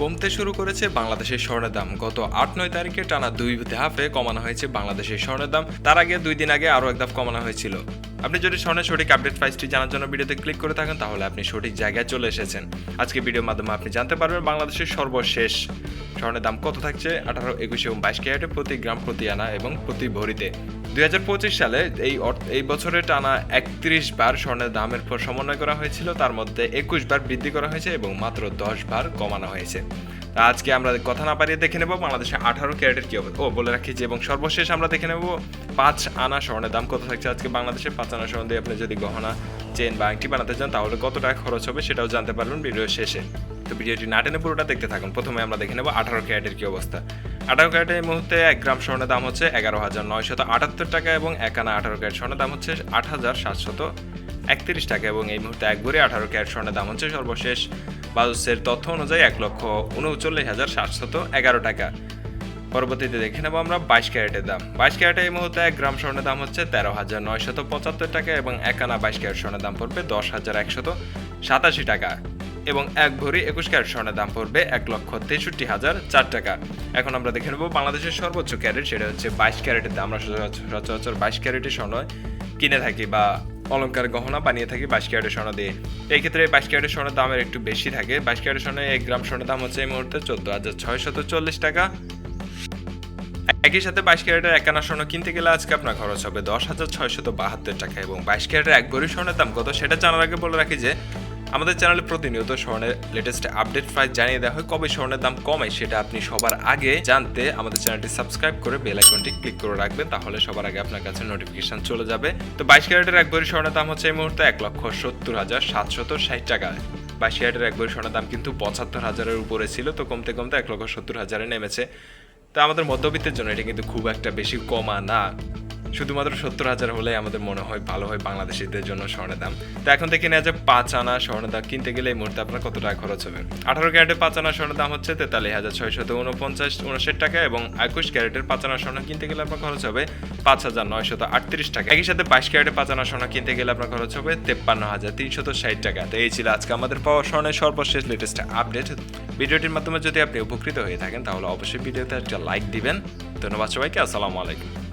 কমতে শুরু করেছে বাংলাদেশের স্বর্ণের দাম। গত আট, নয় তারিখে টানা দুই ধাপে কমানো হয়েছে বাংলাদেশের স্বর্ণের দাম। তার আগে দুই দিন আগে আরও এক ধাপ কমানো হয়েছিল। আপনি যদি স্বর্ণের সঠিক আপডেট প্রাইসটি জানার জন্য ভিডিওতে ক্লিক করে থাকেন, তাহলে আপনি সঠিক জায়গায় চলে এসেছেন। আজকে ভিডিওর মাধ্যমে আপনি জানতে পারবেন বাংলাদেশের সর্বশেষ স্বর্ণের দাম কত থাকছে আঠারো, একুশ এবং বাইশ ক্যারেটে প্রতি গ্রাম, প্রতি আনা এবং প্রতি ভরিতে। দুই হাজার পঁচিশ সালে এই এই বছরে টানা একত্রিশ বার স্বর্ণের দামের পর সমন্বয় করা হয়েছিল। তার মধ্যে একুশ বার বৃদ্ধি করা হয়েছে এবং মাত্র দশ বার কমানো হয়েছে। আজকে আমরা কথা না পারিয়ে দেখে নেব বাংলাদেশে আঠারো ক্যারেটের কী অবস্থা। ও, বলে রাখি যে, এবং সর্বশেষ আমরা দেখে নেব পাঁচ আনা স্বর্ণের দাম কত থাকছে আজকে বাংলাদেশে। পাঁচ আনা স্বর্ণ দিয়ে আপনি যদি গহনা চেন বা আংটি বানাতে চান, তাহলে কত টাকা খরচ হবে সেটাও জানতে পারবেন ভিডিও শেষে। তো ভিডিওটি না টেনে পুরোটা দেখতে থাকুন। প্রথমে আমরা দেখে নেব আঠারো ক্যারেটের কী অবস্থা। আঠারো ক্যারেটের এই মুহূর্তে এক গ্রাম স্বর্ণের দাম হচ্ছে এগারো হাজার নয়শত আটাত্তর টাকা এবং একানা আঠারো ক্যারেট স্বর্ণের দাম হচ্ছে আট হাজার সাতশত একত্রিশ টাকা এবং এই মুহূর্তে এক ভরি আঠারো ক্যারেট স্বর্ণের দাম হচ্ছে সর্বশেষ বাজসের তথ্য অনুযায়ী এক লক্ষ উনচল্লিশ হাজার সাতশত এগারো টাকা। পরবর্তীতে দেখে নেব আমরা বাইশ ক্যারেটের দাম। বাইশ ক্যারেটে এই মুহূর্তে এক গ্রাম স্বর্ণের দাম হচ্ছে তেরো হাজার নয়শত পঁচাত্তর টাকা এবং এক আনা বাইশ ক্যারেট স্বর্ণের দাম পড়বে দশ হাজার একশত সাতাশি টাকা। এবং এক ভরি একুশ ক্যারেট স্বর্ণের দাম পড়বে এক লক্ষ তেষট্টি হাজার চার টাকা। এখন আমরা দেখে নেব বাংলাদেশের সর্বোচ্চ ক্যারেট, সেটা হচ্ছে বাইশ ক্যারেটের দাম। আমরা সচরাচর- বাইশ ক্যারেটের স্বর্ণ কিনে থাকি বা অলংকার গহনা বানিয়ে থাকি বাইশ ক্যারেটের স্বর্ণ দিয়ে। এই ক্ষেত্রে বাইশ ক্যারেটের স্বর্ণের দামের একটু বেশি থাকে। বাইশ ক্যারেটের স্বর্ণে এক গ্রাম স্বর্ণের দাম হচ্ছে এই মুহূর্তে চোদ্দ হাজার ছয়শত চল্লিশ টাকা। একই সাথে বাইশ ক্যারেটের একানা স্বর্ণ কিনতে গেলে আজকে আপনার খরচ হবে দশ হাজার ছয়শত বাহাত্তর টাকা এবং বাইশ ক্যারেটের এক ভরি স্বর্ণের দাম কত সেটা জানার আগে বলে রাখি যে আমাদের চ্যানেলে প্রতিনিয়ত স্বর্ণের লেটেস্ট আপডেট প্রাইস জানিয়ে দেওয়া হয়, কবে স্বর্ণের দাম কমে সেটা আপনি সবার আগে জানতে আমাদের চ্যানেলটি সাবস্ক্রাইব করে বেল আইকনটি ক্লিক করে রাখবেন, তাহলে সবার আগে আপনার কাছে নোটিফিকেশন চলে যাবে। তো বাইশ ক্যারেটের এক ভরি স্বর্ণের দাম হচ্ছে এই মুহূর্তে এক লক্ষ সত্তর হাজার সাতশত ষাট টাকা। বাইশ ক্যারেটের এক ভরি স্বর্ণের দাম কিন্তু পঁচাত্তর হাজারের উপরে ছিল, তো কমতে কমতে এক লক্ষ সত্তর হাজারে নেমেছে। তা আমাদের মধ্যবিত্তের জন্য এটা কিন্তু খুব একটা বেশি কমা না। শুধুমাত্র সত্তর হাজার হলে আমাদের মনে হয় ভালো হয় বাংলাদেশিদের জন্য স্বর্ণের দাম। তো এখন থেকে নেওয়া যায় পাঁচ আনা স্বর্ণের দাম। কিনতে গেলে এই মুহূর্তে আপনার কত টাকা খরচ হবে? আঠারো ক্যারেটের পাঁচ আনা স্বর্ণের দাম হচ্ছে তেতাল্লিশ হাজার ছয়শত উনপঞ্চাশ, উনষাট টাকা এবং একুশ ক্যারেটের পাঁচ আনা স্বর্ণ কিনতে গেলে আপনার খরচ হবে পাঁচ হাজার নয়শত আটত্রিশ টাকা। একই সাথে বাইশ ক্যারেটের পাঁচ আনা স্বর্ণ কিনতে গেলে আপনার খরচ হবে তেপ্পান্ন হাজার তিনশত ষাট টাকা। তো এই ছিল আজকে আমাদের পাওয়া স্বর্ণের সর্বশেষ লেটেস্ট আপডেট ভিডিওটির মাধ্যমে যদি আপনি উপকৃত হয়ে থাকেন, তাহলে অবশ্যই ভিডিওতে একটা লাইক দিবেন। ধন্যবাদ সবাইকে, আসসালামু আলাইকুম।